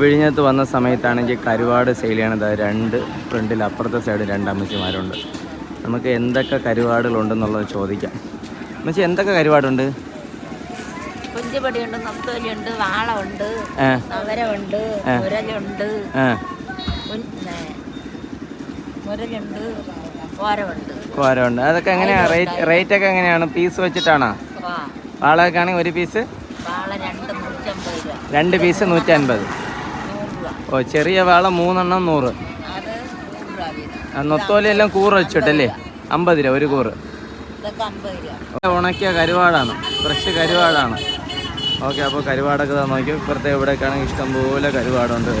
വിഴിഞ്ഞത്ത് വന്ന സമയത്താണെങ്കിൽ കരുവാട് സെയിൽ ചെയ്യണത്. രണ്ട് ഫ്രണ്ടിൽ അപ്പുറത്തെ സൈഡ് രണ്ട് അമ്മച്ചിമാരുണ്ട്. നമുക്ക് എന്തൊക്കെ കരുവാടുകളുണ്ടെന്നുള്ളത് ചോദിക്കാം. അമ്മച്ചി എന്തൊക്കെ കരുവാടുണ്ട്? കുഞ്ചിപ്പടിയുണ്ട് നത്തോലിയുണ്ട് വാളമുണ്ട്. മുരലുണ്ട് മുരലുണ്ട് കോരമുണ്ട് അതൊക്കെ എങ്ങനെയാണ് റേറ്റ് റേറ്റ് ഒക്കെ എങ്ങനെയാണ്? പീസ് വെച്ചിട്ടാണോ? വാളൊക്കെ ആണെങ്കിൽ ഒരു പീസ്? രണ്ട് പീസ് നൂറ്റൻപത് നൂറ് രൂപ ഓ ചെറിയ വാള മൂന്നെണ്ണം നൂറ്. നൊത്തോലെല്ലാം കൂറ് വെച്ചിട്ടല്ലേ? അമ്പത് രൂപ ഒരു കൂറ്. ഉണക്കിയ കരുവാടാണ്. ഫ്രഷ് കരുവാടാണ്. ഓക്കെ അപ്പോൾ കരുവാടൊക്കെ നോക്കി. ഇപ്പുറത്തെ ഇവിടേക്കാണെങ്കിൽ ഇഷ്ടംപോലെ കരുവാടുണ്ട്.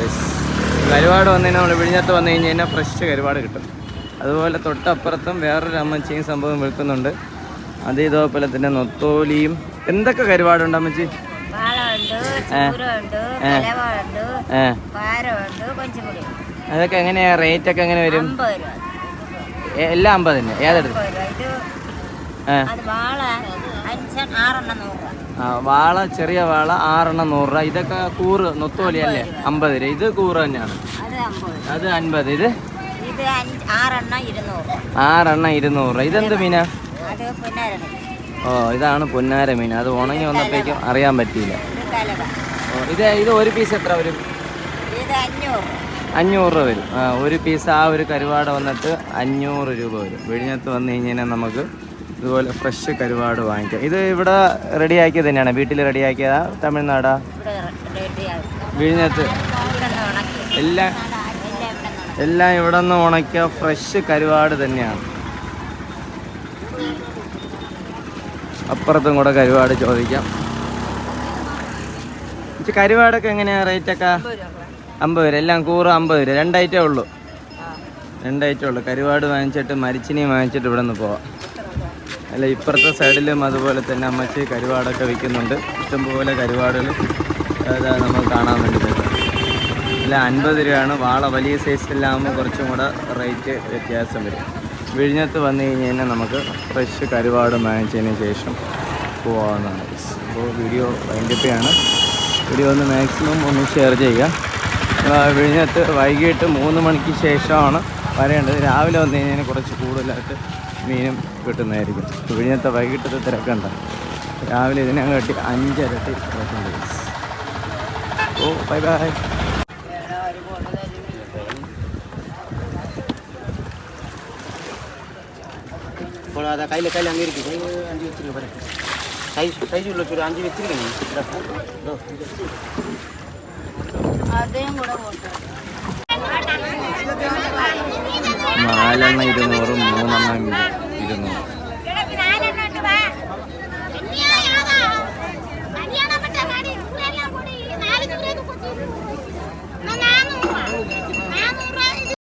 കരുവാട് വന്നു കഴിഞ്ഞാൽ നമ്മൾ വിഴിഞ്ഞത്ത് വന്നു കഴിഞ്ഞ് കഴിഞ്ഞാൽ ഫ്രഷ് കരുവാട് കിട്ടും. അതുപോലെ തൊട്ടപ്പുറത്തും വേറൊരു അമ്മച്ചിയും സംഭവം വിൽക്കുന്നുണ്ട്. അത് ഇതേപോലെ തന്നെ നൊത്തോലിയും. എന്തൊക്കെ കരുവാടുണ്ട് അമ്മച്ചി? അതൊക്കെ എങ്ങനെയാ റേറ്റ് ഒക്കെ എങ്ങനെ വരും? എല്ലാം അമ്പത് തന്നെ. ഏതെടുത്ത് വാള ചെറിയ വാള ആറെണ്ണം നൂറ് രൂപ. ഇതൊക്കെ കൂറ് നൊത്തോലി അല്ലേ അമ്പത് രൂപ. ഇത് കൂറ് തന്നെയാണ്. അത് അൻപത്. ഇത്? ആറെണ്ണം ഇരുന്നൂറ് ഇതെന്ത് മീനാ? ഓ ഇതാണ് പൊന്നാര മീൻ. അത് ഉണങ്ങി വന്നപ്പോഴേക്കും അറിയാൻ പറ്റിയില്ല. ഇത് ഇത് ഇത് ഒരു പീസ് എത്ര വരും? ഇത് അഞ്ഞൂറ്. രൂപ അഞ്ഞൂറ് രൂപ വരും. ആ ഒരു പീസ് ആ ഒരു കരുവാട് വന്നിട്ട് അഞ്ഞൂറ് രൂപ വരും. വിഴിഞ്ഞത്ത് വന്നു കഴിഞ്ഞാൽ നമുക്ക് ഇതുപോലെ ഫ്രഷ് കരുവാട് വാങ്ങിക്കാം. ഇത് ഇവിടെ റെഡിയാക്കിയത് തന്നെയാണ്. വീട്ടിൽ റെഡിയാക്കിയതാ തമിഴ്നാടാ? വിഴിഞ്ഞത്ത് എല്ലാം എല്ലാം ഇവിടെ നിന്ന് ഉണക്കിയ ഫ്രഷ് കരുവാട് തന്നെയാണ്. അപ്പുറത്തും കൂടെ കരുവാട് ചോദിക്കാം. ഇത് കരുവാടൊക്കെ എങ്ങനെയാ റേറ്റ് ഒക്കെ? അമ്പത് രൂപ എല്ലാം കൂറ് അമ്പത് രൂപ രണ്ടായിട്ടേ ഉള്ളൂ. രണ്ടായിട്ടേ ഉള്ളൂ. കരുവാട് വാങ്ങിച്ചിട്ട് മരിച്ചിനെയും വാങ്ങിച്ചിട്ട് ഇവിടെ നിന്ന് പോവാം. അല്ല ഇപ്പുറത്തെ സൈഡിലും അതുപോലെ തന്നെ അമ്മച്ചി കരുവാടൊക്കെ വിൽക്കുന്നുണ്ട്. ഇഷ്ടംപോലെ കരുവാടുകൾ നമ്മൾ കാണാൻ വേണ്ടിയിട്ട് അല്ല അൻപത് രൂപയാണ്. വാള വലിയ സൈസിലാകുമ്പോൾ കുറച്ചും കൂടെ റേറ്റ് വ്യത്യാസം വരും. വിഴിഞ്ഞത്ത് വന്നു കഴിഞ്ഞ് കഴിഞ്ഞാൽ നമുക്ക് ഫ്രഷ് കരുവാട് വാങ്ങിച്ചതിന് ശേഷം പോകാവുന്നതാണ് അപ്പോൾ വീഡിയോ വൈൻഡപ്പാണ് വീഡിയോ ഒന്ന് മാക്സിമം ഒന്ന് ഷെയർ ചെയ്യുക ആ, വിഴിഞ്ഞത്ത് വൈകിട്ട് മൂന്ന് മണിക്ക് ശേഷമാണ് വരേണ്ടത് രാവിലെ വന്നു കഴിഞ്ഞാൽ കുറച്ച് കൂടുതലായിട്ട് മീനും കിട്ടുന്നതായിരിക്കും വിഴിഞ്ഞത്തെ വൈകിട്ടത്തെ തിരക്കുണ്ട് രാവിലെ ഇതിനകട്ടി അഞ്ചരട്ടി തിരക്കുണ്ട് ഓ ബൈ ബൈ போல அதை கையில் கையில் அங்கே இருக்கு கையில் அஞ்சு வச்சிருங்க பாரு സൈസ് സൈസുള്ള ചുരു അഞ്ച് വെച്ചിരിക്കുന്നു നാലെണ്ണം ഇരുന്നൂറും മൂന്നെണ്ണം ഇരുന്നൂറ്.